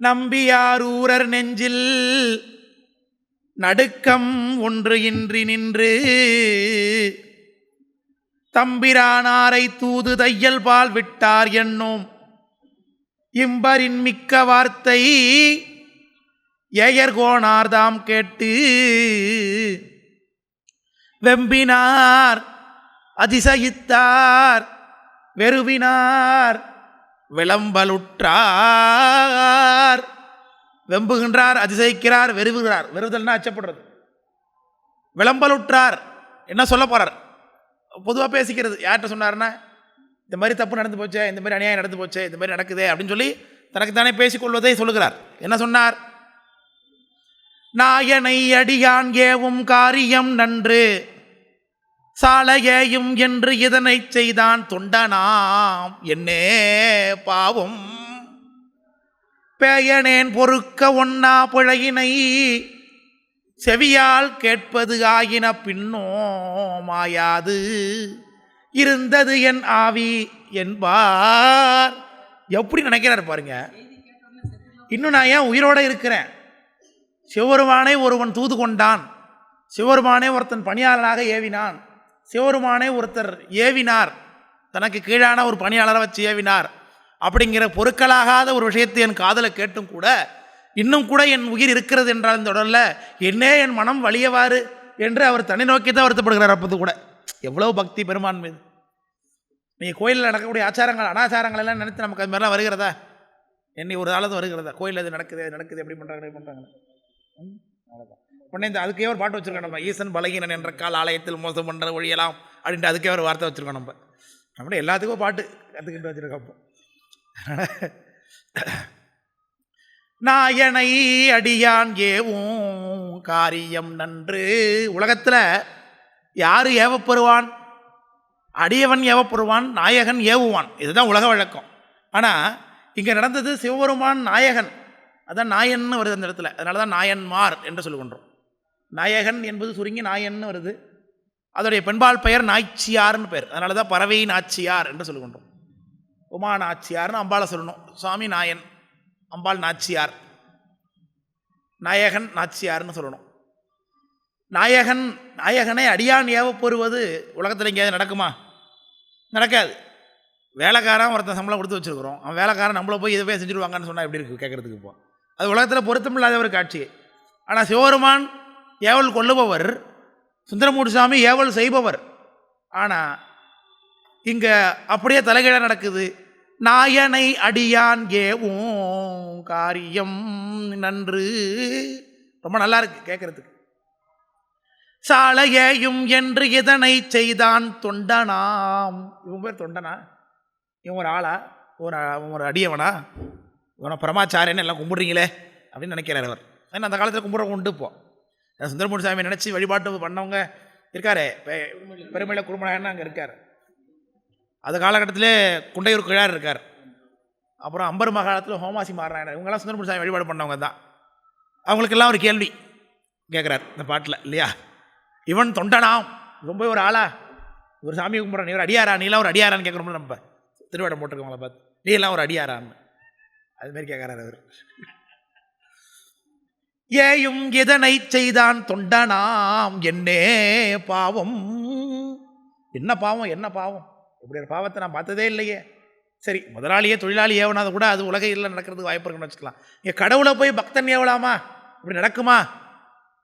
நம்பியாரூரர் நெஞ்சில் நடுக்கம் ஒன்று இன்றி நின்று. தம்பிரானாரை தூது தையல் பால் விட்டார் என்னும் இம்பரின் மிக்க வார்த்தை ஏயர்கோணார்தாம் கேட்டு. வெம்பினார் அதிசயித்தார் வெறுவினார் விளம்பலுற்றார். வெம்புகின்றார் அதிசயிக்கிறார் வெறுவுகிறார். வெறுதல்னா அச்சப்படுறது. விளம்பலுற்றார். என்ன சொல்ல போறார்? பொதுவாக பேசிக்கிறது. யார்கிட்ட சொன்னார்னா இந்த மாதிரி தப்பு நடந்து போச்சே இந்த மாதிரி அநியாயம் நடந்து போச்சே இந்த மாதிரி நடக்குதே அப்படின்னு சொல்லி தனக்கு தானே பேசிக்கொள்வதை சொல்லுகிறார். என்ன சொன்னார்? நாயனை அடியான் ஏவும் காரியம் நன்று. சாலையேயும் என்று இதனை செய்தான் தொண்டனாம். என்னே பாவம். பேயனேன் பொறுக்க ஒன்னா பிழையினை செவியால் கேட்பது ஆயின பின்னோ மாயாது. இருந்தது என் ஆவி என்பார். எப்படி நினைக்கிறார் பாருங்க. இன்னும் நான் ஏன் உயிரோட இருக்கிறேன்? சிவபெருமானை ஒருவன் தூது கொண்டான். சிவருமானே ஒருத்தன் பணியாளனாக ஏவினான். சிவருமானே ஒருத்தர் ஏவினார். தனக்கு கீழான ஒரு பணியாளரை வச்சு ஏவினார். அப்படிங்கிற பொருட்களாகாத ஒரு விஷயத்தை என் காதலை கேட்டும் கூட இன்னும் கூட என் உயிர் இருக்கிறது என்றால் இந்த உடலில் என்னே என் மனம் வழியவாறு என்று அவர் தனி நோக்கி தான் வருத்தப்படுகிறார் அப்போது கூட. எவ்வளோ பக்தி பெருமான் மீது. நீங்கள் கோயிலில் நடக்கக்கூடிய ஆச்சாரங்கள் அனாச்சாரங்கள் எல்லாம் நினைத்து நமக்கு அது மாதிரிலாம் வருகிறதா? என்னை ஒரு ஆளது வருகிறதா? கோயில் அது நடக்குது அது நடக்குது எப்படி பண்ணுறாங்க எப்படி பண்ணுறாங்க ம்? அவ்வளோதான் உடனே இந்த அதுக்கே ஒரு பாட்டு வச்சுருக்கோம் நம்ம ஈசன் பலகீனன் என்ற கால் ஆலயத்தில் மோசம் பண்ணுற ஒழியலாம் அப்படின்ட்டு அதுக்கே ஒரு வார்த்தை வச்சுருக்கோம் நம்ம. நம்மளே எல்லாத்துக்கும் பாட்டு கற்றுக்கிட்டு வச்சுருக்கோம் அப்போ. நாயனை அடியான் ஏவும் காரியம் நன்று. உலகத்தில் யார் ஏவப்பெறுவான்? அடியவன் ஏவப்படுவான் நாயகன் ஏவுவான். இதுதான் உலக வழக்கம். ஆனால் இங்கே நடந்தது சிவபெருமான் நாயகன். அதான் நாயன்னு வருது அந்த இடத்துல. அதனால தான் நாயன்மார் என்று சொல்லுகின்றோம் நாயகன் என்பது சுருங்கி நாயன்னு வருது. அதோடைய பெண்பால் பெயர் நாய்ச்சியார்னு பெயர் அதனால தான் பறவை நாச்சியார் என்று சொல்லுகின்றோம். உமா நாச்சியார்னு அம்பாளை சொல்லணும். சுவாமி நாயன் அம்பாள் நாச்சியார். நாயகன் நாச்சியார்னு சொல்லணும். நாயகன் நாயகனை அடியான் ஏவப்பெறுவது உலகத்தில் எங்கேயாவது நடக்குமா? நடக்காது. வேலைக்காரன் ஒருத்தன் சம்பளம் கொடுத்து வச்சுருக்குறோம். அவன் வேலைக்காரன் நம்மளை போய் இதுவே செஞ்சுருவாங்கன்னு சொன்னால் எப்படி இருக்குது கேட்குறதுக்கு இப்போ? அது உலகத்தில் பொருத்தமில்லாத ஒரு காட்சி. ஆனால் சிவபெருமான் ஏவல் கொள்ளுபவர் சுந்தரமூர்த்தி சாமி ஏவல் செய்பவர். ஆனால் இங்கே அப்படியே தலைகீழ நடக்குது. நாயனை அடியான் ஏவும் காரியம் நன்று. ரொம்ப நல்லா இருக்கு கேட்கறதுக்கு சாலையேயும் என்று இதனை செய்தான் தொண்டனாம். இவன் பேர் தொண்டனா? இவன் ஒரு ஆளா? ஒரு ஒரு அடியவனா? இவனை பரமாச்சாரியன்னு எல்லாம் கும்பிட்றீங்களே அப்படின்னு நினைக்கிறார் அவர். ஏன்னா அந்த காலத்தில் கும்பிட்ற உண்டு இப்போ. சுந்தரமூர்த்தி சாமி நினச்சி வழிபாட்டு பண்ணவங்க இருக்காரு. பெருமையில் பெருமையில அங்கே இருக்கார். அந்த காலகட்டத்திலே குண்டையூர் கிழார் இருக்கார். அப்புறம் அம்பர் மகாலத்தில் ஹோமாசி மாறாயனர் இவங்கெல்லாம் சுந்தரமூர்த்தி சாமி வழிபாடு பண்ணவங்க தான். அவங்களுக்கெல்லாம் ஒரு கேள்வி கேட்குறார் இந்த பாட்டில் இல்லையா? இவன் தொண்டனாம். ரொம்ப ஒரு ஆளா? ஒரு சாமி கும்பிட்றான் நீ ஒரு அடியாரா? நீலாம் ஒரு அடியாரான்னு கேட்குறோம்ல நம்ம திருவிடம் போட்டிருக்கவங்கள பார்த்து நீ எல்லாம் ஒரு அடியாரான்னு. அதுமாரி கேட்குறாரு அவர். ஏயும் இதனை செய்தான் தொண்டனாம் என்னே பாவம். என்ன பாவம் என்ன பாவம்? இப்படி ஒரு பாவத்தை நான் பார்த்ததே இல்லையே. சரி முதலாளியே தொழிலாளி ஏவனாத கூட அது உலக இல்லை நடக்கிறதுக்கு வாய்ப்பு இருக்குன்னு வச்சுக்கலாம். இங்கே கடவுளை போய் பக்தன் ஏவலாமா? இப்படி நடக்குமா?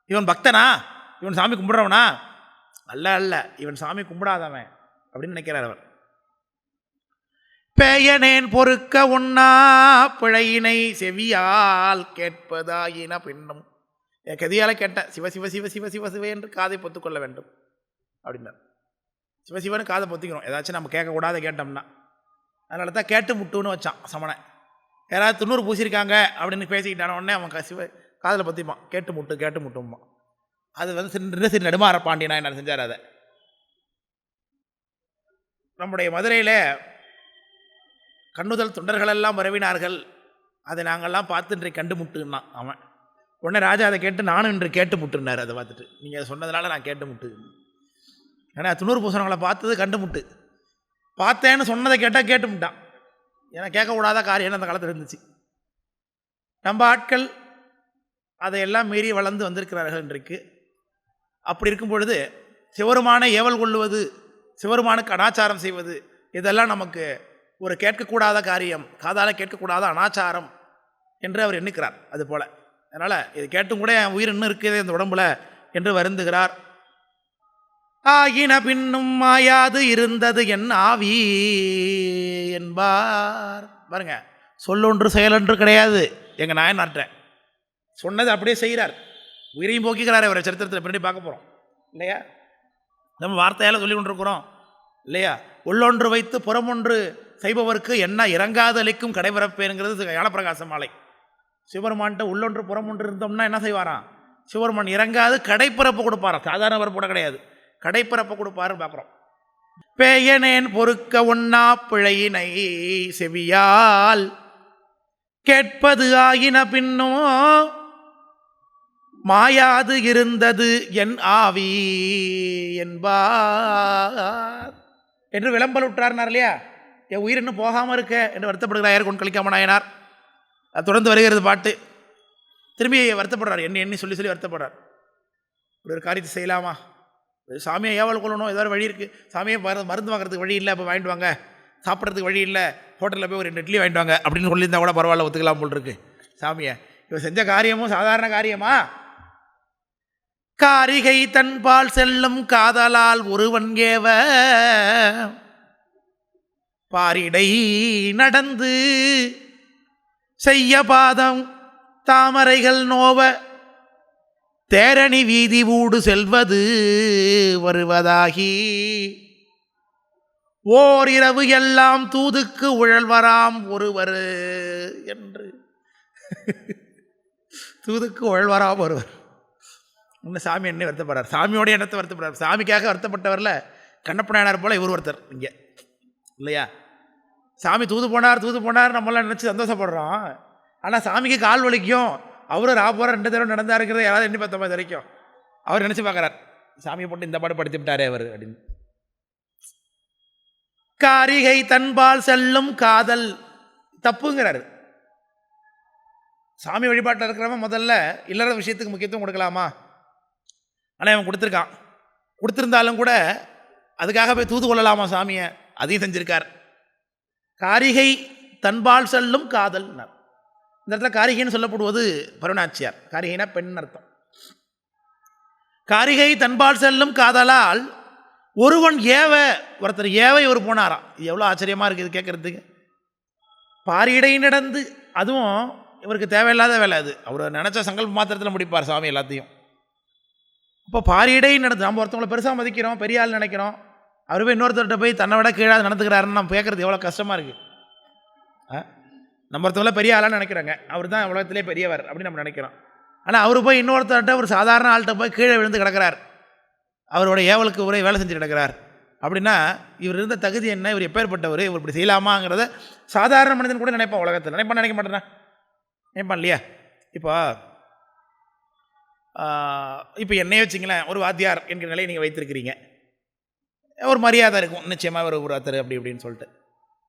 இவன் பக்தனா? இவன் சாமி கும்பிட்றவனா? அல்ல அல்ல இவன் சாமி கும்பிடாதவன் அப்படின்னு நினைக்கிறார் அவர். பெயனேன் பொறுக்க உண்ணா பிழையினை செவியால் கேட்பதாயின பின்னும். என் கதியால் கேட்டேன் சிவ சிவ சிவ சிவ சிவ சிவ என்று காதை பொத்துக்கொள்ள வேண்டும். அப்படின்னார். சிவசிவனு காதை பொத்திக்கணும் ஏதாச்சும் நம்ம கேட்கக்கூடாத கேட்டோம்னா. அதனால தான் கேட்டு முட்டுன்னு வச்சான் சமணன். யாராவது துண்ணூறு பூசியிருக்காங்க அப்படின்னு பேசிக்கிட்டான உடனே அவன் சிவ காதில் பற்றிப்பான் கேட்டு முட்டு கேட்டு முட்டும்மா அது வந்து சிறு சிறு நெடுமாற பாண்டியனா என்ன செஞ்சார் அதை? நம்முடைய மதுரையில் கண்ணுதல் தொண்டர்களெல்லாம் வரவினார்கள். அதை நாங்கள்லாம் பார்த்து இன்றைக்கு கண்டு முட்டுன்னான் அவன். உடனே ராஜா அதை கேட்டு நானும் இன்று கேட்டு முட்டுனார் அதை பார்த்துட்டு. நீங்கள் சொன்னதுனால நான் கேட்டு முட்டு ஏன்னா துணூறு பூசணங்களை பார்த்தது கண்டு முட்டு. பார்த்தேன்னு சொன்னதை கேட்டால் கேட்டு முட்டான். ஏன்னா கேட்கக்கூடாத காரியம் அந்த காலத்தில் இருந்துச்சு. நம்ம ஆட்கள் அதையெல்லாம் மீறி வளர்ந்து வந்திருக்கிறார்கள் இன்றைக்கு. அப்படி இருக்கும் பொழுது சிவருமான ஏவல் கொள்ளுவது சிவருமானுக்கு அனாச்சாரம் செய்வது இதெல்லாம் நமக்கு ஒரு கேட்கக்கூடாத காரியம் காதால் கேட்கக்கூடாத அனாச்சாரம் என்று அவர் எண்ணுக்கிறார் அது போல். அதனால் இது கேட்டும் கூட என் உயிர் இன்னும் இருக்குது இந்த உடம்புல என்று வருந்துகிறார். ஆகின பின்னும் மாயாது இருந்தது என் ஆவி என்பார். பாருங்க சொல்லொன்று செயலொன்று கிடையாது. எங்கள் நாயனாற்றேன் சொன்னது அப்படியே செய்கிறார். உயிரையும் போக்கிக்கிறார் அவரை சரித்திரத்தில் பின்னாடி பார்க்க போகிறோம் இல்லையா? நம்ம வார்த்தையால் சொல்லி கொண்டிருக்கிறோம். இல்லையா? உள்ளொன்று வைத்து புறமொன்று செய்பவருக்கு என்ன இறங்காத அளிக்கும் கடைபிறப்பேங்கிறது ஞானப்பிரகாச மாலை சிவபெருமான்கிட்ட உள்ளொன்று புறமொன்று இருந்தோம்னா என்ன செய்வாராம்? சிவபெருமான் இறங்காது கடைப்பிறப்பு கொடுப்பாராம் சாதாரண பிறப்பு கூட கிடையாது. கடைப்பிறப்பு கொடுப்பாருன்னு பார்க்குறோம். பேயனேன் பொறுக்க உண்ணா பிழையினை செவியால் கேட்பது ஆகின பின்னோ மாயாது இருந்தது என் ஆவி என்பார். என்று விளம்பல் விட்டார்னார் இல்லையா? என் உயிர் இன்னும் போகாமல் இருக்க என்று வருத்தப்படுகிறார் யார் கொண்டு கழிக்காம நாயனார் அது தொடர்ந்து வருகிறது பாட்டு. திரும்பி வருத்தப்படுறார் என்ன எண்ணி சொல்லி சொல்லி வருத்தப்படுறார். இப்படி ஒரு காரியத்தை செய்யலாமா? ஒரு சாமியை ஏவல் கொள்ளணும் ஏதாவது வழி இருக்குது சாமியை மருந்து மருந்து வாங்குறதுக்கு வழி இல்லை அப்போ வாங்கிட்டு வாங்க. சாப்பிட்றதுக்கு வழி இல்லை ஹோட்டலில் போய் ஒரு ரெண்டு இட்லி வாங்கிட்டு வாங்க அப்படின்னு சொல்லியிருந்தா கூட பரவாயில்ல ஒத்துக்கலாம் போல் இருக்கு. சாமியை இவன் செஞ்ச காரியமும் சாதாரண காரியமா? காரிகை தன்பால் செல்லும் காதலால் ஒருவன் கேவ பாரிடை நடந்து செய்ய பாதம் தாமரைகள் நோவ தேரணி வீதி ஊடு செல்வது வருவதாகி. ஓரிரவு எல்லாம் தூதுக்கு உழல்வராம் ஒருவர் என்று. தூதுக்கு உழல்வராம் ஒருவர். இன்னும் சாமி என்ன வருத்தப்படுறார். சாமியோட எண்ணத்தை வருத்தப்படுறார்? சாமிக்காக வருத்தப்பட்டவரில் கண்ணப்ப நாயனார் போல இவர் ஒருத்தர் இங்கே. இல்லையா? சாமி தூது போனார் தூது போனார் நம்மளாம் நினச்சி சந்தோஷப்படுறோம். ஆனால் சாமிக்கு கால் வலிக்கும். அவரும் ராப்போற ரெண்டு தடவை நடந்தா இருக்கிறத யாராவது எண்ணி பார்த்த மாதிரி வரைக்கும் அவர் நினச்சி பார்க்குறார் சாமியை போட்டு இந்த பாடு படுத்தி விட்டாரே அவர் அப்படின்னு. காரிகை தன்பால் செல்லும் காதல் தப்புங்கிறாரு. சாமி வழிபாட்டில் இருக்கிறவன் முதல்ல இல்லற விஷயத்துக்கு முக்கியத்துவம் கொடுக்கலாமா? ஆனால் அவன் கொடுத்துருக்கான். கொடுத்துருந்தாலும் கூட அதுக்காக போய் தூது கொள்ளலாமா சாமியை? அதையும் செஞ்சுருக்கார். காரிகை தன்பால் செல்லும் காதல் இந்த இடத்துல காரிகைன்னு சொல்லப்படுவது பருணாச்சியார் காரிகைனா பெண் அர்த்தம். காரிகை தன்பால் செல்லும் காதலால் ஒருவன் ஏவ ஒருத்தர் ஏவை ஒரு போனாராம். இது எவ்வளோ ஆச்சரியமாக இருக்குது இது கேட்குறதுக்கு. பாரிடை நடந்து அதுவும் இவருக்கு தேவையில்லாத வேலை அது. அவர் நினச்ச சங்கல்ப மாத்திரத்தில் முடிப்பார் சாமி எல்லாத்தையும். இப்போ பாரிடை நடந்து நம்ம ஒருத்தவங்களை பெருசாக மதிக்கிறோம் பெரிய ஆள் நினைக்கிறோம். அவர் போய் இன்னொருத்தர்கிட்ட போய் தன்னை விட கீழாக நடந்துக்கிறாருன்னு நம்ம கேட்குறது எவ்வளோ கஷ்டமாக இருக்குது ஆ? நம்ம ஒருத்தவங்கள பெரிய ஆளான்னு நினைக்கிறாங்க. அவர் தான் உலகத்திலே பெரியவர் அப்படின்னு நம்ம நினைக்கிறோம். ஆனால் அவர் போய் இன்னொருத்தர்கிட்ட ஒரு சாதாரண ஆள்கிட்ட போய் கீழே விழுந்து கிடக்கிறார். அவரோட ஏவலுக்கு ஒரே வேலை செஞ்சு கிடக்கிறார். அப்படின்னா இவர் இருந்த தகுதி என்ன? இவர் எப்பேற்பட்டவர்? இவர் இப்படி செய்யலாமாங்கிறத சாதாரண மனிதன் கூட நினைப்பான் உலகத்தில். நினைப்பான் நினைக்க மாட்டேன்னா நினைப்பான் இல்லையா? இப்போ இப்போ என்னையே வச்சிங்களேன் ஒரு வாத்தியார் என்கிற நிலையை நீங்கள் வைத்திருக்கிறீங்க. ஒரு மரியாதை இருக்கும். நிச்சயமாக ஒரு ஒருத்தர் அப்படி இப்படின்னு சொல்லிட்டு.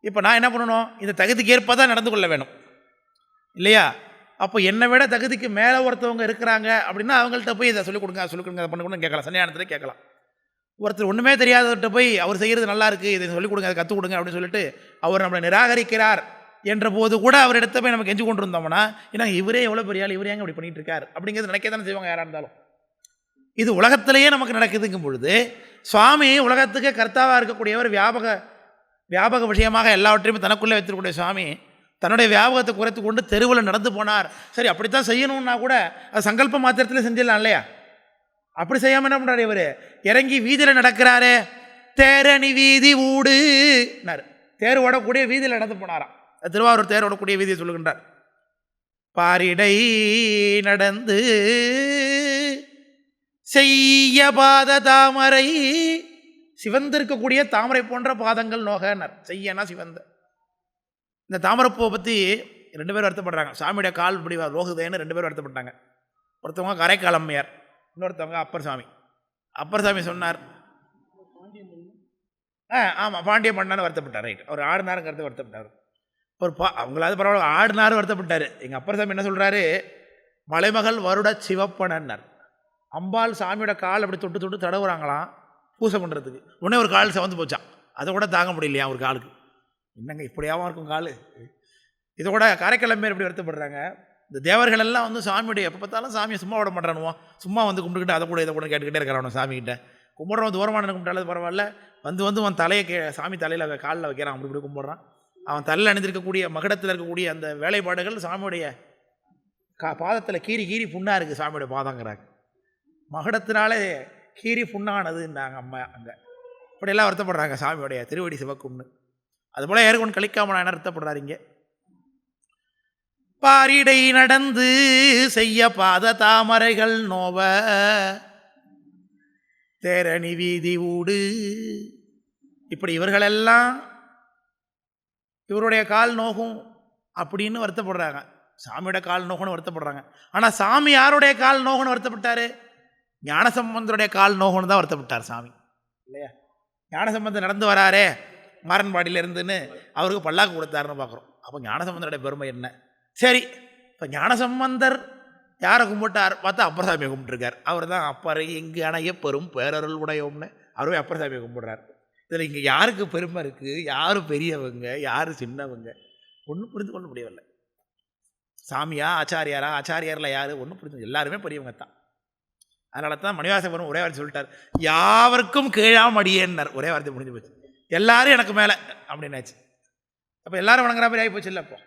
இப்போ நான் என்ன பண்ணணும்? இந்த தகுதிக்கு ஏற்ப தான் நடந்து கொள்ள வேணும். இல்லையா? அப்போ என்னை விட தகுதிக்கு மேலே ஒருத்தவங்க இருக்கிறாங்க அப்படின்னா அவங்கள்ட்ட போய் இதை சொல்லிக் கொடுங்க சொல்லிக் கொடுங்க அதை பண்ண கொடுங்க கேட்கலாம். சன்னியானத்தில் கேட்கலாம். ஒருத்தர் ஒன்றுமே தெரியாதவர்கிட்ட போய் அவர் செய்கிறது நல்லா இருக்குது இதை சொல்லிக் கொடுங்க அதை கற்றுக் கொடுங்க அப்படின்னு சொல்லிட்டு அவர் நம்மளை நிராகரிக்கிறார் என்ற போது கூட அவர் இடத்த போய் நம்ம கெஞ்சு கொண்டு இருந்தோம்னா ஏன்னா இவரே எவ்வளோ பெரிய ஆள் இவரே அப்படி பண்ணிட்டு இருக்கார்? அப்படிங்கிறது நினைக்க தானே செய்வாங்க யாராக இருந்தாலும். இது உலகத்திலேயே நமக்கு நடக்குதுங்கும் பொழுது சுவாமி உலகத்துக்கு கர்த்தாவாக இருக்கக்கூடியவர் வியாபக வியாபக விஷயமாக எல்லாவற்றையும் தனக்குள்ளே வைத்திருக்கக்கூடிய சுவாமி தன்னுடைய வியாபகத்தை குறைத்து கொண்டு தெருவில் நடந்து போனார். சரி அப்படித்தான் செய்யணும்னா கூட அது சங்கல்ப மாத்திரத்தில் செஞ்சிடலாம் இல்லையா? அப்படி செய்யாமல் என்ன பண்ணுறாரு இவர்? இறங்கி வீதியில் நடக்கிறாரு தேரணி வீதி ஊடுனார் தேர் ஓடக்கூடிய வீதியில் நடந்து போனாராம். திருவாரூர் தேர் ஓடக்கூடிய வீதியை சொல்லுகின்றார். பாரிடை நடந்து செய்ய பாத தாமரை. சிவந்திருக்கக்கூடிய தாமரை போன்ற பாதங்கள் நோகனர். செய்யனா சிவந்த. இந்த தாமரைப்பூவை பற்றி ரெண்டு பேரும் வருத்தப்படுறாங்க. சாமியுடைய கால் இப்படி லோகுதேன்னு ரெண்டு பேரும் வருத்தப்பட்டாங்க. ஒருத்தவங்க கரைக்கால் அம்மையார் இன்னொருத்தவங்க அப்பர் சாமி அப்பர் சாமி சொன்னார். ஆ ஆமாம் பாண்டிய மன்னன் வருத்தப்பட்டார். ரைட். அவர் ஆடினாருங்கிறது வருத்தப்பட்டார். ஒரு பா அவங்களாவது பரவாயில்ல ஆடினாரு வருத்தப்பட்டார். எங்கள் அப்பர் சாமி என்ன சொல்கிறாரு மலைமகள் வருட சிவப்பனன்னார் அம்பாள் சாமியோட கால் அப்படி தொட்டு தொட்டு தடவுறாங்களாம் பூசை பண்ணுறதுக்கு உடனே ஒரு கால் செவந்து போச்சான் அதை கூட தாங்க முடியலையா ஒரு காலுக்கு? என்னங்க இப்படியாவும் இருக்கும் கால்? இதை கூட காரைக்கிழமை எப்படி வருத்தப்படுறாங்க? இந்த தேவர்கள் எல்லாம் வந்து சாமியுடைய எப்போ பார்த்தாலும் சாமியை சும்மா விட மாட்டானுவோம் சும்மா வந்து கும்பிட்டுக்கிட்டு அதை கூட இதை கூட கேட்டுக்கிட்டே இருக்கிறான் சாமிகிட்ட. கும்பிட்றவன் தூரமான கும்பிட்டாலும் பரவாயில்ல. வந்து வந்து அவன் தலையை கே சாமி தலையில் காலில் வைக்கிறான். அப்படி இப்படி கும்பிட்றான். அவன் தலையில் அணிந்திருக்கக்கூடிய மகடத்தில் இருக்கக்கூடிய அந்த வேலைப்பாடுகள் சாமியுடைய கா பாதத்தில் கீறி கீறி புண்ணாக இருக்குது சாமியோட பாதங்கிறாங்க. மகுடத்தினாலே கீரி புண்ணானதுன்னாங்க அம்மா அங்கே. இப்படியெல்லாம் வருத்தப்படுறாங்க சாமியோடைய திருவடி சிவக்கும்னு. அதுபோல் ஏற்கொண்டு கழிக்காமலான வருத்தப்படுறாரு இங்கே? பாரிடை நடந்து செய்ய பாத தாமரைகள் நோவ. தேரணி வீதி ஊடு. இப்படி இவர்களெல்லாம் இவருடைய கால் நோகும் அப்படின்னு வருத்தப்படுறாங்க. சாமியோட கால் நோகம்னு வருத்தப்படுறாங்க. ஆனால் சாமி யாருடைய கால் நோகம்னு வருத்தப்பட்டார்? ஞானசம்பந்தருடைய கால் நோகம்னு தான் வருத்தப்பட்டார் சாமி. இல்லையா? ஞானசம்பந்தர் நடந்து வராரே மாரன்பாடியில இருந்துன்னு அவருக்கு பல்லாக்கு கொடுத்தாருன்னு பார்க்குறோம். அப்போ ஞானசம்பந்தருடைய பெருமை என்ன? சரி இப்போ ஞானசம்பந்தர் யாரை கும்பிட்டார்? பார்த்தா அப்பர் சாமியை கும்பிட்டுருக்கார். அவர் தான் அப்பரை இங்கு அணைய பெரும் பேரருள் உடையோம்னு அவரே அப்பர் சாமியை கும்பிடுறார். இதில் இங்கே யாருக்கு பெருமை இருக்குது யார் பெரியவங்க? யார் சின்னவங்க? ஒன்றும் புரிந்து கொள்ள முடியவில்லை. சாமியா ஆச்சாரியாரா? ஆச்சாரியாரில் யார்? ஒன்றும் புரிஞ்சு எல்லாருமே பெரியவங்க தான் அதனால தான் மணிவாசபுரம் ஒரே வார்த்தை சொல்லிட்டார். யாவருக்கும் கீழாம் அடியேன்னார். ஒரே வார்த்தை முடிஞ்சு போச்சு. எல்லாரும் எனக்கு மேலே அப்படின்னாச்சு. அப்போ எல்லாரும் வணங்குற மாதிரி ஆகி போச்சு இல்லை அப்போ.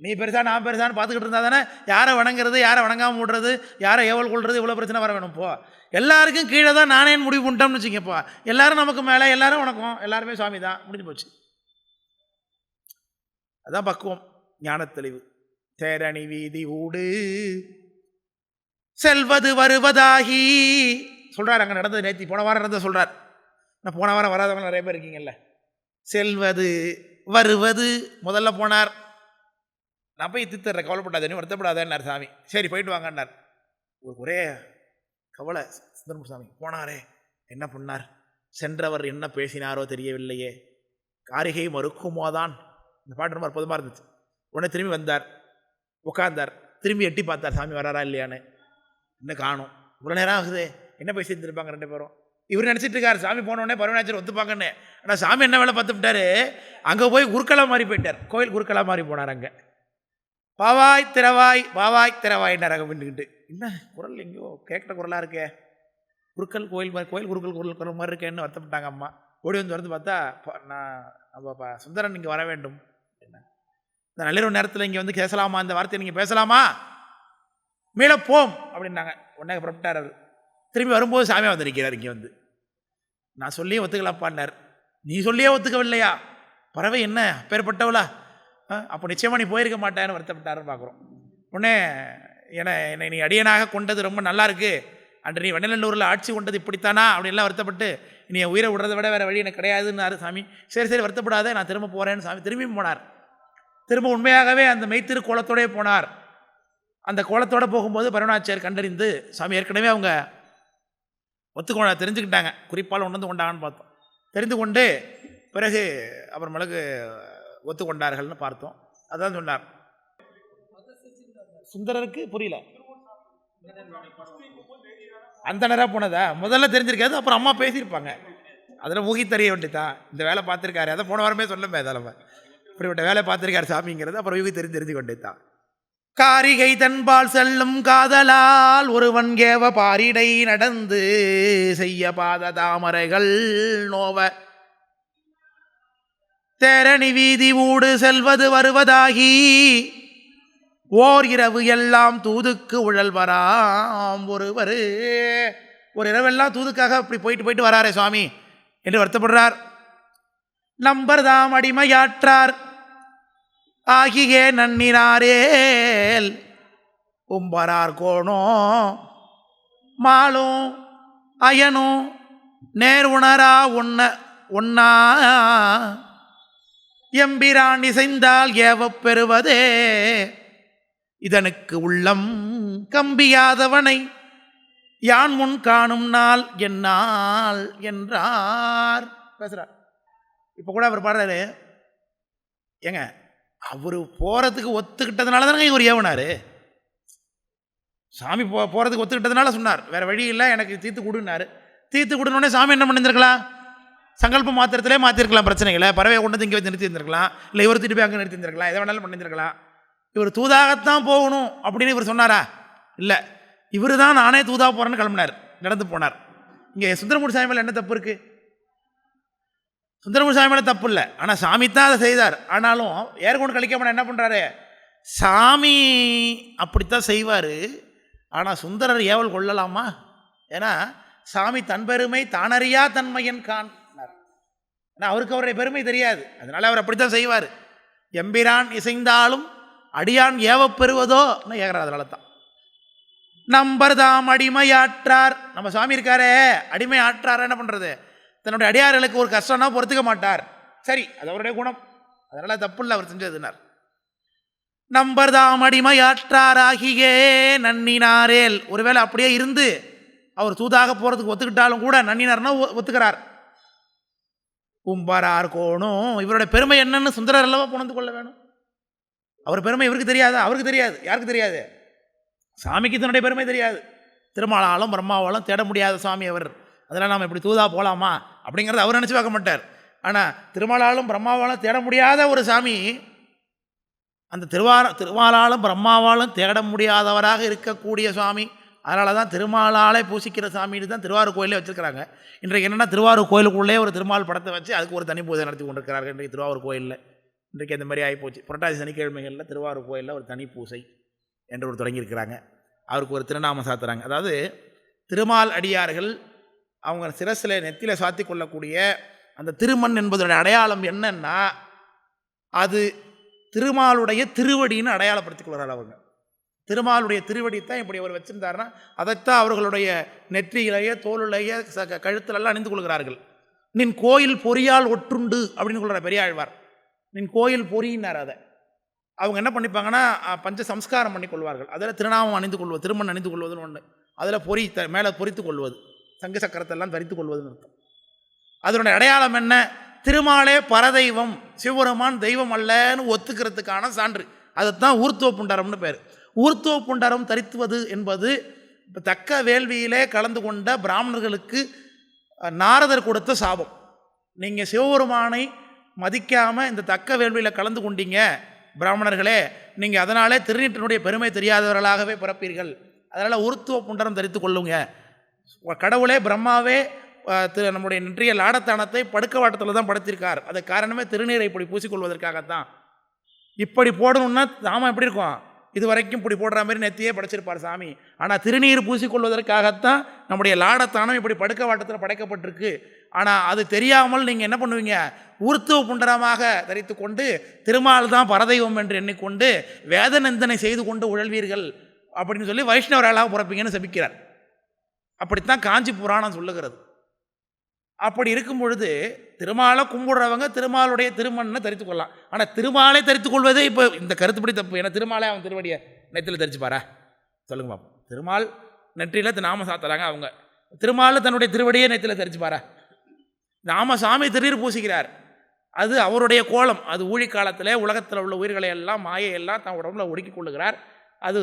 நீ பெருசா நான் பெருசான்னு பார்த்துக்கிட்டு இருந்தா தானே? யாரை வணங்குறது யாரை வணங்காமல் விடுறது யாரை ஏவல் கொள்வது இவ்வளோ பிரச்சனை வர வேணும் போ. எல்லாருக்கும் கீழே தான் நானே முடிவு பண்ணிட்டோம்னு வச்சுக்கப்போ எல்லாரும் நமக்கு மேலே எல்லாரும் வணக்கம். எல்லாருமே சுவாமி தான். முடிஞ்சு போச்சு. அதான் பக்குவம். ஞானத்தெளிவு. தேரணி வீதி ஊடு. செல்வது வருவதாகி. சொல்றார் அங்கே நடந்தது நேத்தி. போன வாரம் நடந்தது சொல்றார். நான் போன வாரம் வராதவங்க நிறைய பேர் இருக்கீங்கல்ல. செல்வது வருவது. முதல்ல போனார். நான் போய் தித்துறேன் கவலைப்படாதேன்னு வருத்தப்படாதேன்னார் சாமி. சரி போயிட்டு வாங்கன்னார். ஒரு ஒரே கவலை சுந்தரமூர் சாமி. போனாரே என்ன பண்ணார்? சென்றவர் என்ன பேசினாரோ தெரியவில்லையே. காரிகை மறுக்குமோதான். இந்த பாட்டு ரொம்ப அற்புதமாக இருந்துச்சு. உடனே திரும்பி வந்தார். உட்கார்ந்தார். திரும்பி எட்டி பார்த்தார் சாமி வராரா இல்லையான்னு. இன்னும் காணும்? இவ்வளோ நேரம் ஆகுது. என்ன போய் சேர்ந்துருப்பாங்க ரெண்டு பேரும்? இவர் நினச்சிட்டு இருக்கார் சாமி போனோடனே பரவநாச்சர் ஒத்துப்பாங்கன்னு. ஆனால் சாமி என்ன வேலை பார்த்துட்டாரு அங்கே போய் குருக்களை மாறி போயிட்டார். கோயில் குறுக்கலா மாறி போனார் அங்கே. பாவாய் திறவாய் பாவாய் திறவாய்னார் அங்கே பின்னுக்கிட்டு என்ன குரல் எங்கேயோ கேட்குற குரலாக இருக்கே. குருக்கள் கோயில் மாதிரி கோயில் குருக்கள் குரல் குரல் மாதிரி இருக்கேன்னு வருத்தப்பட்டாங்க அம்மா. ஓடி வந்து வந்து பார்த்தா நான் நம்ம சுந்தரன் இங்கே வர வேண்டும். என்ன? இந்த நள்ளிரவு நேரத்தில் இங்கே வந்து பேசலாமா? இந்த வார்த்தையை நீங்கள் பேசலாமா? மேலே போம் அப்படின்னாங்க. உடனே புறப்பட்டார் அவர். திரும்பி வரும்போது சாமியாக வந்திருக்கிறார் இங்கே வந்து. நான் சொல்லியே ஒத்துக்கலாப்பான்னார். நீ சொல்லியே ஒத்துக்கவில்லையா? பறவை என்ன? பேர்பட்டவளா அப்போ நிச்சயமாக நீ போயிருக்க மாட்டேன்னு வருத்தப்பட்டாருன்னு பார்க்குறோம். உடனே என என்னை நீ அடியனாக கொண்டது ரொம்ப நல்லா இருக்குது அன்று நீ வண்ணநல்லூரில் ஆட்சி கொண்டது இப்படித்தானா? அப்படின்லாம் வருத்தப்பட்டு நீ என் உயிரை விடுறதை விட வேறு வழி எனக்கு கிடையாதுன்னாரு சாமி. சரி சரி வருத்தப்படாத நான் திரும்ப போகிறேன்னு சாமி திரும்பியும் போனார். திரும்ப உண்மையாகவே அந்த மெய்த்திரு கோலத்தோடே போனார். அந்த கோலத்தோட போகும்போது பரவனாச்சியார் கண்டறிந்து சாமி ஏற்கனவே அவங்க ஒத்துக்கொண்ட தெரிஞ்சுக்கிட்டாங்க. குறிப்பால் உணர்ந்து கொண்டாங்கன்னு பார்த்தோம். தெரிந்து கொண்டு பிறகு அப்புறமேலுக்கு ஒத்துக்கொண்டார்கள்னு பார்த்தோம். அதான் சொன்னார். சுந்தரருக்கு புரியல. அந்த போனதா? முதல்ல தெரிஞ்சிருக்காது அப்புறம் அம்மா பேசியிருப்பாங்க. அதில் ஊகி தெரிய வேண்டியதான் இந்த வேலை பார்த்துருக்காரு. அதை போன வாரமே சொல்லுமே அதில் இப்படிப்பட்ட வேலை பார்த்துருக்காரு சாமிங்கிறது அப்புறம் யூகி தெரிஞ்சு தெரிஞ்சு கொண்டேதான் காரிகை தன்பால் செல்லும் காதலால் ஒருவன் கேவ பாரிடை நடந்து செய்ய பாத தாமரைகள் நோவ. தேரணி வீதி ஊடு செல்வது வருவதாகி ஓர் இரவு எல்லாம் தூதுக்கு உழல்வராம் ஒருவர். ஒரு இரவெல்லாம் தூதுக்காக அப்படி போயிட்டு போயிட்டு வராரே சுவாமி என்று வருத்தப்படுறார். நம்பர்தாம் அடிமையாற்றார். ஆகியே மேல் உம்பரார் கோணும் மாலும் அயனும் நேர் உணரா உண்ண உண்ணா. எம்பிரான் இசைந்தால் ஏவப் பெறுவதே. இதனுக்கு உள்ளம் கம்பியாதவனை யான் முன் காணும் நாள் என்னால் என்றார். பேசுகிறார் இப்போ கூட அவர் பாடுறாரு. ஏங்க அவர் போகிறதுக்கு ஒத்துக்கிட்டதுனால தானே இவர் ஏவனார்? சாமி போ போகிறதுக்கு ஒத்துக்கிட்டதுனால சொன்னார். வேறு வழி இல்லை எனக்கு தீர்த்து கொடுன்னாரு. தீர்த்து கொடுனோடனே சாமி என்ன பண்ணியிருந்திருக்கலாம் சங்கல்ப மாத்திரத்திலே மாற்றிருக்கலாம் பிரச்சனைகளை. பறவையை கொண்டு இங்கே வச்சு நிறுத்தி இருந்திருக்கலாம். இல்லை இவர் திருப்பி அங்கே நிறுத்தியிருந்திருக்கலாம் எதை வேணாலும் பண்ணியிருந்திருக்கலாம் இவர் தூதாகத்தான் போகணும் அப்படின்னு இவர் சொன்னாரா? இல்லை. இவர் தான் நானே தூதாக போகிறேன்னு கிளம்பினார். நடந்து போனார். இங்கே சுந்தரமூர்த்தி சாமி மேலே என்ன தப்பு இருக்குது சுந்தரமூர்த்தி சாமி மேலே தப்பு இல்லை ஆனால் சாமி தான் அதை செய்தார். ஆனாலும் ஏற்கொண்டு கழிக்காம என்ன பண்ணுறாரு சாமி அப்படித்தான் செய்வார். ஆனால் சுந்தரர் ஏவல் கொள்ளலாமா? ஏன்னா சாமி தன் பெருமை தானறியா தன்மையன் கான் ஏன்னா அவருக்கு அவருடைய பெருமை தெரியாது. அதனால் அவர் அப்படித்தான் செய்வார். எம்பிரான் இசைந்தாலும் அடியான் ஏவப் பெறுவதோன்னு ஏகிறார் அதனால தான். நம்பர் தாம் அடிமையாற்றார். நம்ம சாமி இருக்காரே அடிமை ஆற்றார் என்ன பண்ணுறது தன்னுடைய அடியார்களுக்கு ஒரு கஷ்டம்னா பொறுத்துக்க மாட்டார். சரி அது அவருடைய குணம். அதனால் தப்பு இல்லை அவர் செஞ்சதுனார் நம்பர் தாம் அடிமையாற்றாராகியே நன்னினாரேல். ஒருவேளை அப்படியே இருந்து அவர் தூதாக போகிறதுக்கு ஒத்துக்கிட்டாலும் கூட நன்னினார்னா ஒ- ஒத்துக்கிறார். கும்பரார் கோணும் இவருடைய பெருமை என்னன்னு சுந்தரர் அல்லவா புணர்ந்து கொள்ள வேணும்? அவர் பெருமை இவருக்கு தெரியாதா? அவருக்கு தெரியாது. யாருக்கு தெரியாது? சாமிக்கு தன்னுடைய பெருமை தெரியாது. திருமாலாலும் பிரம்மாவாலும் தேட முடியாத சாமி அவர். அதெல்லாம் நாம் இப்படி தூதா போகலாமா அப்படிங்கிறத அவர் நினச்சி பார்க்க மாட்டார். ஆனால் திருமாலாலும் பிரம்மாவாலும் தேட முடியாத ஒரு சாமி அந்த திருவார திருமாலாலும் பிரம்மாவாலும் தேட முடியாதவராக இருக்கக்கூடிய சுவாமி அதனால தான் திருமாலாலே பூசிக்கிற சாமின்னு தான் திருவாரூர் கோயிலே வச்சுருக்கிறாங்க. இன்றைக்கு என்னென்னா திருவாரூர் கோயிலுக்குள்ளே ஒரு திருமால் படத்தை வச்சு அதுக்கு ஒரு தனி பூஜை நடத்தி கொண்டிருக்கிறார்கள் இன்றைக்கு திருவாரூர் கோயிலில். இன்றைக்கு அந்த மாதிரி ஆகிப்போச்சு புரட்டாசி சனிக்கிழமைகளில் திருவாரூர் கோயிலில் ஒரு தனி பூசை என்று ஒரு தொடங்கியிருக்கிறாங்க. அவருக்கு ஒரு திருநாமம் சாத்துறாங்க. அதாவது திருமால் அடியார்கள் அவங்க சிரசில் நெத்தியில் சாத்தி கொள்ளக்கூடிய அந்த திருமண் என்பதனுடைய அடையாளம் என்னன்னா அது திருமாலுடைய திருவடின்னு அடையாளப்படுத்திக் கொள்கிறார் அவங்க. திருமாலுடைய திருவடி தான் இப்படி அவர் வச்சுருந்தாருன்னா அதைத்தான் அவர்களுடைய நெற்றியிலேயே தோலுலேயே ச- க- கழுத்திலெல்லாம் அணிந்து கொள்கிறார்கள். நின் கோயில் பொறியால் ஒற்றுண்டு அப்படின்னு சொல்கிற பெரியாழ்வார். நின் கோயில் பொறியினார் அதை. அவங்க என்ன பண்ணிப்பாங்கன்னா பஞ்ச சம்ஸ்காரம் பண்ணி கொள்வார்கள். அதில் திருநாமம் அணிந்து கொள்வது திருமண் அணிந்து கொள்வதுன்னு ஒன்று அதில் பொறி த மேலே பொறித்து கொள்வது. தங்க சக்கரத்தெல்லாம் தரித்து கொள்வதுன்னு அர்த்தம். அதனுடைய அடையாளம் என்ன? திருமாலே பரதெய்வம் சிவபெருமான் தெய்வம் அல்லன்னு ஒத்துக்கிறதுக்கான சான்று. அதுதான் ஊர்த்துவ புண்டரம்னு பேர். ஊர்த்துவ புண்டரம் தரித்துவது என்பது தக்க வேள்வியிலே கலந்து கொண்ட பிராமணர்களுக்கு நாரதர் கொடுத்த சாபம். நீங்கள் சிவபெருமானை மதிக்காமல் இந்த தக்க வேள்வியில் கலந்து கொண்டீங்க பிராமணர்களே நீங்கள் அதனாலே திருநீற்றினுடைய பெருமை தெரியாதவர்களாகவே பிறப்பீர்கள். அதனால் உருத்துவ புண்டரம் தரித்து கொள்ளுங்க. கடவுளே பிரம்மாவே திரு நம்முடைய நெற்றிய லாடத்தானத்தை படுக்க வாட்டத்தில் தான் படுத்திருக்கார். அது காரணமே திருநீரை இப்படி பூசிக்கொள்வதற்காகத்தான். இப்படி போடணும்னா நாம எப்படி இருக்கோம்? இது வரைக்கும் இப்படி போடுற மாதிரி நெத்தியே படைச்சிருப்பார் சாமி. ஆனால் திருநீர் பூசிக்கொள்வதற்காகத்தான் நம்முடைய லாடத்தானம் இப்படி படுக்க வாட்டத்தில் படைக்கப்பட்டிருக்கு. ஆனால் அது தெரியாமல் நீங்கள் என்ன பண்ணுவீங்க? உருத்துவ புண்டரமாக தரித்து கொண்டு திருமால் தான் பரதெய்வம் என்று எண்ணிக்கொண்டு வேத நிந்தனை செய்து கொண்டு உழல்வீர்கள் அப்படின்னு சொல்லி வைஷ்ணவர்களாக பிறப்பீங்கன்னு சபிக்கிறார். அப்படித்தான் காஞ்சி புராணம் சொல்லுகிறது. அப்படி இருக்கும் பொழுது திருமாலை கும்பிடுறவங்க திருமாலுடைய திருமண்ணை தரித்து கொள்ளலாம். ஆனால் திருமாலை தரித்து கொள்வதே இப்போ இந்த கருத்துப்படி தப்பு. ஏன்னா திருமாலே அவன் திருவடியை நெத்தியில் தரிச்சுப்பாரா? சொல்லுங்க பாப்போம். திருமால் நெற்றியில் நாம சாத்துறாங்க அவங்க. திருமால் தன்னுடைய திருவடியை நெத்தியில் தரிச்சுப்பாரா? நாம சாமி திருநீர் பூசிக்கிறார். அது அவருடைய கோலம். அது ஊழிக்காலத்தில் உலகத்தில் உள்ள உயிர்களை எல்லாம் மாயையெல்லாம் தன் உடம்புல ஒடுக்கி கொள்ளுகிறார். அது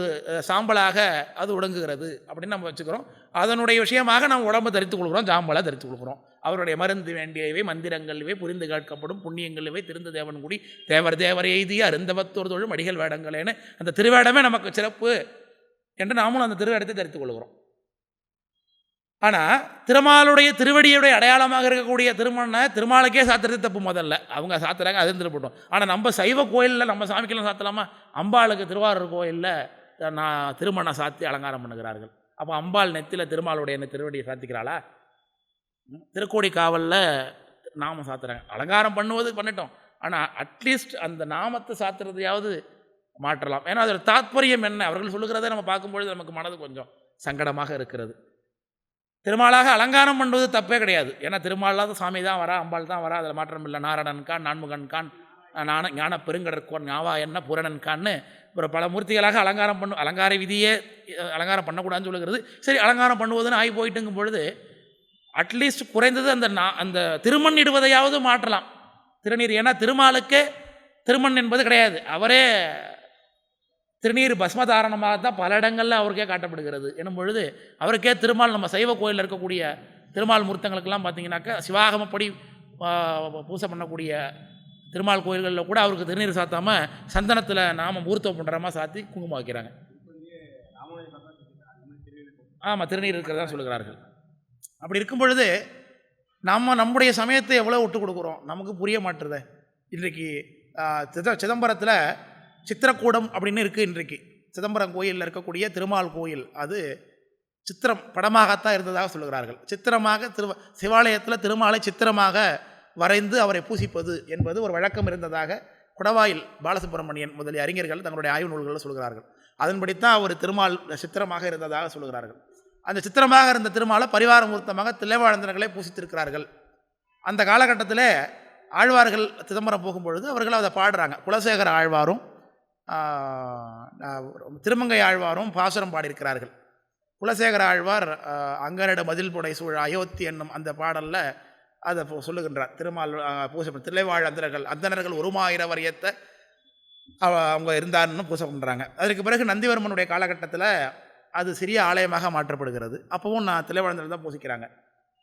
சாம்பலாக அது ஒடுங்குகிறது அப்படின்னு நம்ம வச்சுக்கிறோம். அதனுடைய விஷயமாக நாம் உடம்பை தரித்துக் கொள்கிறோம் சாம்பலாக தரித்துக் கொள்கிறோம். அவருடைய மருந்து வேண்டியவை மந்திரங்களிலே புரிந்து கேட்கப்படும் புண்ணியங்களிலே திருந்த தேவன் கூடி தேவர் தேவர் எய்திய அருந்தவத்தோர் தொழில் மடிகள் வேடங்களேன்னு அந்த திருவேடமே நமக்கு சிறப்பு என்று நாமளும் அந்த திருவேடத்தை தரித்துக் கொள்கிறோம். ஆனால் திருமாலுடைய திருவடியுடைய அடையாளமாக இருக்கக்கூடிய திருமணனை திருமாலுக்கே சாத்துறது தப்பு முதல்ல. அவங்க சாத்துறாங்க அது திருப்பிட்டோம் ஆனால் நம்ம சைவ கோயிலில் நம்ம சாமிக்கெல்லாம் சாத்தலாமா? அம்பாளுக்கு திருவாரூர் கோயிலில் நான் திருமணம் சாத்தி அலங்காரம் பண்ணுகிறார்கள். அப்போ அம்பாள் நெத்தியில் திருமாலுடைய என்ன திருவடியை சாத்திக்கிறாளா? திருக்கோடி காவலில் நாமம் சாத்துறாங்க. அலங்காரம் பண்ணுவது பண்ணிட்டோம். ஆனால் அட்லீஸ்ட் அந்த நாமத்தை சாத்துறதையாவது மாற்றலாம். ஏன்னா அதோட தாத்பரியம் என்ன? அவர்கள் சொல்லுகிறத நம்ம பார்க்கும்பொழுது நமக்கு மனது கொஞ்சம் சங்கடமாக இருக்கிறது. திருமாலாக அலங்காரம் பண்ணுவது தப்பே கிடையாது. ஏன்னா திருமாலாத சாமி தான் வரா அம்பாள் தான் வரா அதில் மாற்றம் இல்லை. நாரணன் கான் நான்முகன் கான் ஞான ஞான பெருங்கடற்கோன் ஞாவா என்ன பூரணன் கான்னு ஒரு பல மூர்த்திகளாக அலங்காரம் பண்ணு அலங்கார விதியே அலங்காரம் பண்ணக்கூடாதுன்னு சொல்லுகிறது. சரி அலங்காரம் பண்ணுவதுன்னு ஆகி போயிட்டுங்கும் பொழுது அட்லீஸ்ட் குறைந்தது அந்த நான் அந்த திருமண் இடுவதையாவது மாற்றலாம். திருநீர் ஏன்னா திருமாலுக்கே திருமண் என்பது கிடையாது. அவரே திருநீர் பஸ்மதாரணமாக தான் பல இடங்களில் அவருக்கே காட்டப்படுகிறது. எனும் பொழுது அவருக்கே திருமால் நம்ம சைவ கோயிலில் இருக்கக்கூடிய திருமால் மூர்த்தங்களுக்கெல்லாம் பார்த்தீங்கன்னாக்கா சிவாகமப்படி பூசை பண்ணக்கூடிய திருமால் கோயில்களில் கூட அவருக்கு திருநீர் சாத்தாமல் சந்தனத்தில் நாம மூர்த்தம் பண்ணுறமா சாத்தி குங்குமம் வைக்கிறாங்க. ஆமாம் திருநீர் இருக்கிறதா சொல்லுகிறார்கள். அப்படி இருக்கும் பொழுது நம்ம நம்முடைய சமயத்தை எவ்வளோ விட்டு கொடுக்குறோம்? நமக்கு புரிய மாட்டுறத இன்றைக்கு சித சிதம்பரத்தில் சித்திரக்கூடம் அப்படின்னு இருக்குது இன்றைக்கு. சிதம்பரம் கோயிலில் இருக்கக்கூடிய திருமால் கோயில் அது சித்திரம் படமாகத்தான் இருந்ததாக சொல்லுகிறார்கள். சித்திரமாக திரு சிவாலயத்தில் திருமாலை சித்திரமாக வரைந்து அவரை பூசிப்பது என்பது ஒரு வழக்கம் இருந்ததாக குடவாயில் பாலசுப்ரமணியன் முதலிய அறிஞர்கள் தங்களுடைய ஆய்வு நூல்களில் சொல்கிறார்கள் அதன்படித்தான் அவர் திருமால் சித்திரமாக இருந்ததாக சொல்கிறார்கள் அந்த சித்திரமாக இருந்த திருமாலை பரிவார மூர்த்தமாக தில்லைவாழ்ந்தனர்களை பூசித்திருக்கிறார்கள். அந்த காலகட்டத்தில் ஆழ்வார்கள் சிதம்பரம் போகும்பொழுது அவர்கள் அதை பாடுறாங்க. குலசேகர ஆழ்வாரும் திருமங்கை ஆழ்வாரும் பாசுரம் பாடியிருக்கிறார்கள். குலசேகர ஆழ்வார் ஆஹ், அங்கனிட மதில் புடை சூழ அயோத்தி என்னும் அந்த பாடலில் அதை சொல்லுகின்றார். திருமால் பூசை பண்ண- தில்லைவாழ் அந்தனர்கள் அந்தனர்கள் வரியத்தை அவ- அவங்க இருந்தார்னு பூசை பண்ணுறாங்க அதற்கு பிறகு நந்திவர்மனுடைய காலகட்டத்தில் அது சிறிய ஆலயமாக மாற்றப்படுகிறது. அப்போவும் நான் தில்லைவாழ்ந்தல் தான் பூசிக்கிறாங்க.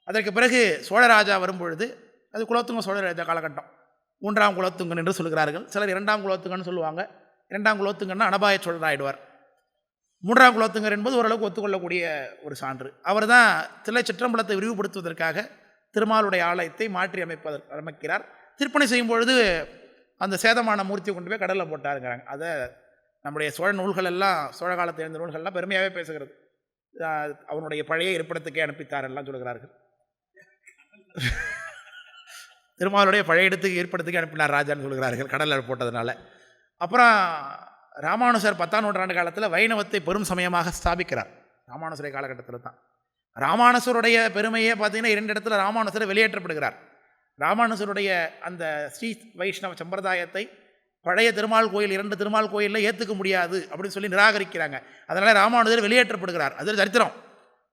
அதற்கு பிறகு சோழராஜா வரும்பொழுது அது குலோத்துங்க சோழராஜா காலகட்டம். மூன்றாம் குலத்துங்கன் என்று சொல்கிறார்கள் சிலர் இரண்டாம் குலத்துங்கன்னு சொல்லுவாங்க. இரண்டாம் குலோத்துங்கன்னா அனபாய சோழர் ஆகிடுவார் மூன்றாம் குலோத்துங்கர் என்பது ஓரளவுக்கு ஒத்துக்கொள்ளக்கூடிய ஒரு சான்று. அவர் தான் தில்லை சிற்றம்பலத்தை விரிவுபடுத்துவதற்காக திருமாலுடைய ஆலயத்தை மாற்றி அமைப்பதற்கு அமைக்கிறார். திருப்பணி செய்யும் பொழுது அந்த சேதமான மூர்த்தியை கொண்டு போய் கடலில் போட்டாருங்கிறாங்க. அதை நம்முடைய சோழ நூல்கள் எல்லாம் சோழ காலத்தில் இருந்த நூல்கள்லாம் பெருமையாகவே பேசுகிறது. அவனுடைய பழைய இருப்பிடத்துக்கே அனுப்பித்தார் எல்லாம் சொல்கிறார்கள் திருமாலுடைய பழைய இடத்துக்கு ஏற்படுத்துக்கு அனுப்பினார் ராஜான்னு சொல்கிறார்கள் கடலில் போட்டதுனால. அப்புறம் ராமானுஜர் பத்தாம் நூற்றாண்டு காலத்தில் வைணவத்தை பெரும் சமயமாக ஸ்தாபிக்கிறார். ராமானுஜருடைய காலகட்டத்தில் தான். ராமானுசருடைய பெருமையே பார்த்தீங்கன்னா இரண்டு இடத்துல ராமானுசர் வெளியேற்றப்படுகிறார். ராமானுசருடைய அந்த ஸ்ரீ வைஷ்ணவ சம்பிரதாயத்தை பழைய திருமால் கோயில் இரண்டு திருமால் கோயிலில் ஏற்றுக்க முடியாது அப்படின்னு சொல்லி நிராகரிக்கிறாங்க. அதனால் ராமானுஜர் வெளியேற்றப்படுகிறார். அது சரித்திரம்.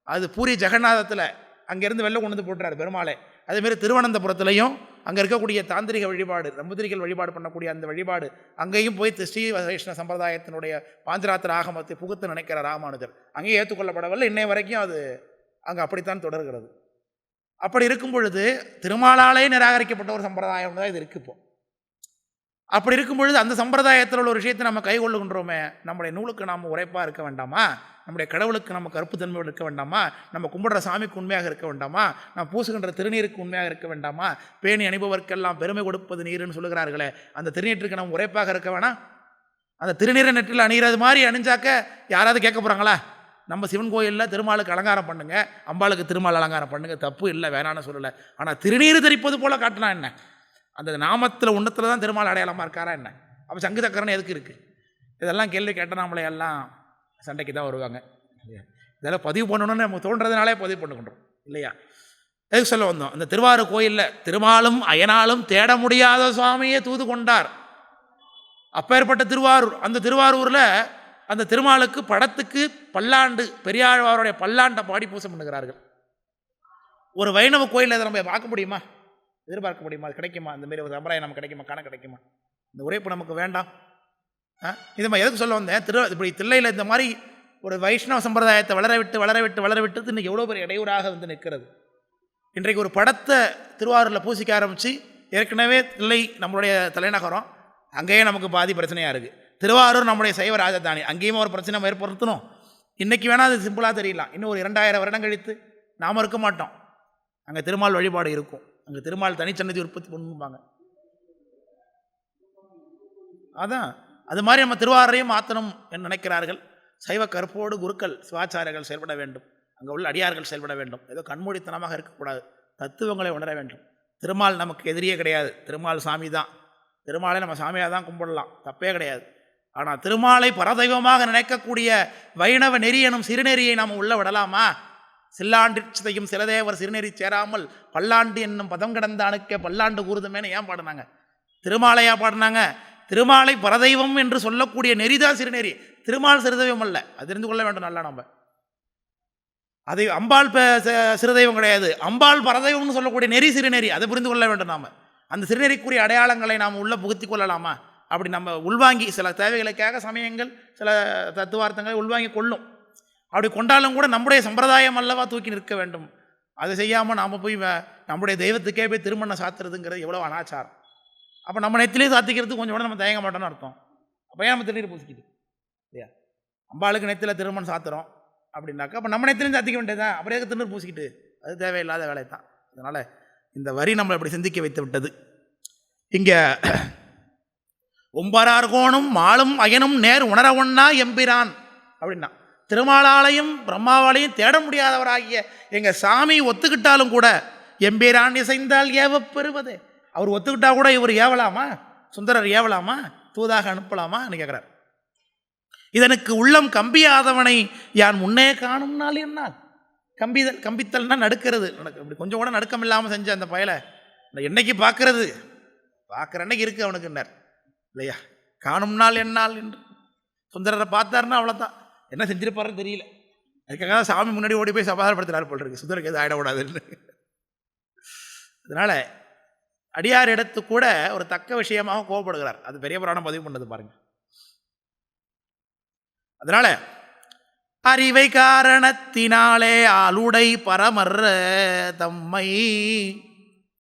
அது பூரி ஜெகநாதத்தில் அங்கேருந்து வெளில கொண்டு வந்து போட்டுறாரு பெருமாளை. அதேமாரி திருவனந்தபுரத்துலையும் அங்கே இருக்கக்கூடிய தாந்திரிக வழிபாடு நம்பூதிரிகள் வழிபாடு பண்ணக்கூடிய அந்த வழிபாடு அங்கேயும் போய் ஸ்ரீ வைஷ்ணவ சம்பிரதாயத்தினுடைய பாஞ்சராத்திர ஆகமத்தை புகுத்து நினைக்கிற ராமானுஜர். அங்கேயும் ஏற்றுக்கொள்ளப்படவில்லை இன்னை வரைக்கும் அது அங்கே அப்படித்தான் தொடர்கிறது. அப்படி இருக்கும் பொழுது திருமாலாலே நிராகரிக்கப்பட்ட ஒரு சம்பிரதாயம் தான் இது இருக்குது இப்போ. அப்படி இருக்கும் பொழுது அந்த சம்பிரதாயத்தில் உள்ள ஒரு விஷயத்தை நம்ம கைகொள்ளுகின்றோமே நம்முடைய நூலுக்கு நாம் உரைப்பாக இருக்க வேண்டாமா? நம்முடைய கடவுளுக்கு நம்ம கருப்பு தன்மையோடு இருக்க வேண்டாமா? நம்ம கும்பிடுற சாமிக்கு உண்மையாக இருக்க வேண்டாமா? நம்ம பூசுகின்ற திருநீருக்கு உண்மையாக இருக்க வேண்டாமா? பேணி அணிபவர்க்கெல்லாம் பெருமை கொடுப்பது நீருன்னு சொல்லுகிறார்களே அந்த திருநீற்றுக்கு நம்ம உரைப்பாக இருக்க வேணாம் அந்த திருநீரை நெற்றில் அணிகிறது மாதிரி அணிஞ்சாக்க யாராவது கேட்க போகிறாங்களா நம்ம சிவன் கோயிலில் திருமாலுக்கு அலங்காரம் பண்ணுங்கள் அம்பாளுக்கு திருமால் அலங்காரம் பண்ணுங்கள் தப்பு இல்லை வேணான்னு சொல்லலை. ஆனால் திருநீர் தரிப்பது போல் காட்டினா என்ன? அந்த நாமத்தில் உண்ணத்தில் தான் திருமால் அடையாளமாக இருக்காரா என்ன? அப்போ சங்கு சக்கரன் எதுக்கு இருக்குது இதெல்லாம் கேள்வி கேட்டால் நம்மளை எல்லாம் சண்டைக்கு தான் வருவாங்க. இல்லையா இதெல்லாம் பதிவு பண்ணணும்னு நமக்கு தோன்றதுனாலே பதிவு பண்ணுகின்றோம் இல்லையா? எதுக்கு சொல்ல வந்தோம்? அந்த திருவாரூர் கோயிலில் திருமாலும் அயனாலும் தேட முடியாத சுவாமியே தூது கொண்டார். அப்பேற்பட்ட திருவாரூர் அந்த திருவாரூரில் அந்த திருமாலுக்கு படத்துக்கு பல்லாண்டு பெரியாழ்வாருடைய பல்லாண்டை பாடி பூசம் பண்ணுகிறார்கள். ஒரு வைணவ கோயிலில் அதை நம்ம பார்க்க முடியுமா? எதிர்பார்க்க முடியுமா? அது கிடைக்குமா? இந்த மாரி ஒரு சம்பிரதாயம் நமக்கு கிடைக்குமா? காண கிடைக்குமா? இந்த உரைப்பு நமக்கு வேண்டாம். ஆ? இது மாதிரி எதுக்கு சொல்ல வந்தேன்? திரு இப்படி தில்லையில் இந்த மாதிரி ஒரு வைஷ்ணவ சம்பிரதாயத்தை வளர விட்டு வளர விட்டு வளர விட்டு இன்றைக்கி எவ்வளோ பெரிய இடையூறாக வந்து நிற்கிறது? இன்றைக்கு ஒரு படத்தை திருவாரூரில் பூசிக்க ஆரம்பித்து ஏற்கனவே தில்லை நம்மளுடைய தலைநகரம் அங்கேயே நமக்கு பாதி பிரச்சனையாக இருக்குது திருவாரூர் நம்முடைய சைவ ராஜதானி அங்கேயும் ஒரு பிரச்சனை ஏற்படுத்தணும். இன்றைக்கி வேணால் அது சிம்பிளாக தெரியலாம். இன்னும் ஒரு இரண்டாயிரம் வருடம் கழித்து நாம் இருக்க மாட்டோம். அங்கே திருமால் வழிபாடு இருக்கும். அங்கே திருமால் தனிச்சன்னதி உற்பத்தி பண்ணுவாங்க அதான் அது மாதிரி நம்ம திருவாரரையும் மாற்றணும் என்று நினைக்கிறார்கள். சைவ கற்போடு குருக்கள் சிவாச்சாரியர்கள் செயல்பட வேண்டும். அங்கே உள்ள அடியார்கள் செயல்பட வேண்டும். ஏதோ கண்மூடித்தனமாக இருக்கக்கூடாது. தத்துவங்களை உணர வேண்டும். திருமால் நமக்கு எதிரியே கிடையாது. திருமால் சாமி தான். திருமாலை நம்ம சாமியாக தான் கும்பிடலாம். தப்பே கிடையாது. ஆனால் திருமாலை பரதெய்வமாக நினைக்கக்கூடிய வைணவ நெறி எனும் சிறுநெறியை நாம் உள்ள விடலாமா? சில்லாண்டிச்சதையும் சிலதேவர் சிறுநெறி சேராமல் பல்லாண்டு என்னும் பதம் கிடந்த அணுக்க பல்லாண்டு கூறுதுமேனு ஏன் பாடினாங்க? திருமாலையா பாடினாங்க. திருமாலை பரதெய்வம் என்று சொல்லக்கூடிய நெறிதான் சிறுநெறி. திருமால் சிறுதெய்வம் அல்ல. அது தெரிந்து கொள்ள வேண்டும் நல்லா நம்ம அதை அம்பாள் சிறுதெய்வம் கிடையாது. அம்பாள் பரதெய்வம்னு சொல்லக்கூடிய நெறி சிறுநெறி. அதை புரிந்து கொள்ள வேண்டும் நாம். அந்த சிறுநெறிக்குரிய அடையாளங்களை நாம் உள்ளே புகுத்தி கொள்ளலாமா? அப்படி நம்ம உள்வாங்கி சில தேவைகளுக்காக சமயங்கள் சில தத்துவார்த்தங்களை உள்வாங்கி கொள்ளும். அப்படி கொண்டாலும் கூட நம்முடைய சம்பிரதாயம் அல்லவா தூக்கி நிற்க வேண்டும். அதை செய்யாமல் நாம் போய் நம்முடைய தெய்வத்துக்கே போய் திருமணம் சாத்துறதுங்கிறது எவ்வளோ அனாச்சாரம். அப்போ நம்ம நெத்திலே சாத்திக்கிறதுக்கு கொஞ்சம் கூட நம்ம தயங்க மாட்டோம்னு அர்த்தம். அப்போ ஏன் நம்ம திருநீர் பூசிக்கிது? இல்லையா? அம்பாளுக்கு நெத்தியில் திருமணம் சாத்துறோம் அப்படின்னாக்கா அப்போ நம்ம நெத்திலையும் சாத்திக்க வேண்டியதுதான். அப்படியே திருநீர் பூசிக்கிட்டு அது தேவையில்லாத வேலை தான் அதனால் இந்த வரி நம்மளை இப்படி சிந்திக்க வைத்து விட்டது. இங்கே ஒம்பரார் கோணும் மாலும் அயனும் நேர் உணர ஒன்னா எம்பிரான் அப்படின்னா திருமாலாலையும் பிரம்மாவாலையும் தேட முடியாதவராகிய எங்கள் சாமி ஒத்துக்கிட்டாலும் கூட எம்பீரான் இசைந்தால் ஏவப் பெறுவது. அவர் ஒத்துக்கிட்டா கூட இவர் ஏவலாமா? சுந்தரர் ஏவலாமா? தூதாக அனுப்பலாமான்னு கேட்குறார் இதனுக்கு உள்ளம் கம்பியாதவனை யான் முன்னே காணும் நாள் என்னால். கம்பிதல் கம்பித்தல்னால் நடுக்கிறது. எனக்கு இப்படி கொஞ்சம் கூட நடுக்கம் இல்லாமல் செஞ்ச அந்த பயலை நான் என்னைக்கு பார்க்கறது? பார்க்குற அன்னைக்கு இருக்குது அவனுக்குன்னார் இல்லையா? காணும் நாள் என்னால் என்று. சுந்தரரை பார்த்தாருன்னா அவ்வளோதான் என்ன செஞ்சிருப்பாருன்னு தெரியல. அதுக்காக தான் சாமி முன்னாடி ஓடி போய் சமாதானப்படுத்துறாரு போல் இருக்கு. சுந்தரக்கு எதுவும் ஆகிடக்கூடாதுன்னு அதனால் அடியார் இடத்து கூட ஒரு தக்க விஷயமாக கோவப்படுகிறார். அது பெரிய புராணம் பதிவு பண்ணது பாருங்க. அதனால அறிவை காரணத்தினாலே ஆளுடை பரமர் தம்மை